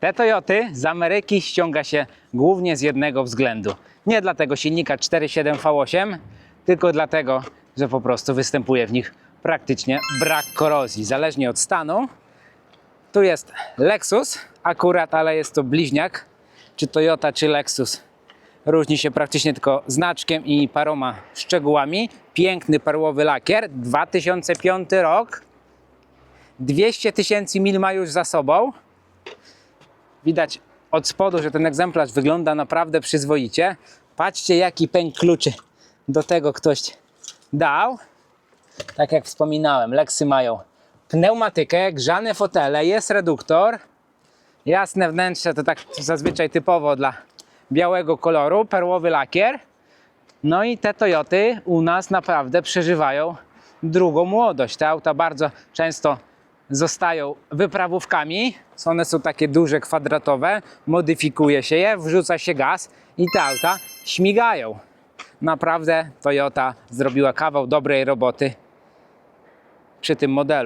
Te Toyoty z Ameryki ściąga się głównie z jednego względu. Nie dlatego silnika 4.7 V8, tylko dlatego, że po prostu występuje w nich praktycznie brak korozji. Zależnie od stanu, tu jest Lexus akurat, ale jest to bliźniak, czy Toyota, czy Lexus. Różni się praktycznie tylko znaczkiem i paroma szczegółami. Piękny perłowy lakier, 2005 rok. 200 tysięcy mil ma już za sobą. Widać od spodu, że ten egzemplarz wygląda naprawdę przyzwoicie. Patrzcie, jaki pęk kluczy do tego ktoś dał. Tak jak wspominałem, Lexy mają pneumatykę, grzane fotele, jest reduktor. Jasne wnętrze to tak zazwyczaj typowo dla białego koloru, perłowy lakier. No i te Toyoty u nas naprawdę przeżywają drugą młodość. Te auta bardzo często zostają wyprawówkami. One są takie duże, kwadratowe, modyfikuje się je, wrzuca się gaz i te auta śmigają. Naprawdę Toyota zrobiła kawał dobrej roboty przy tym modelu.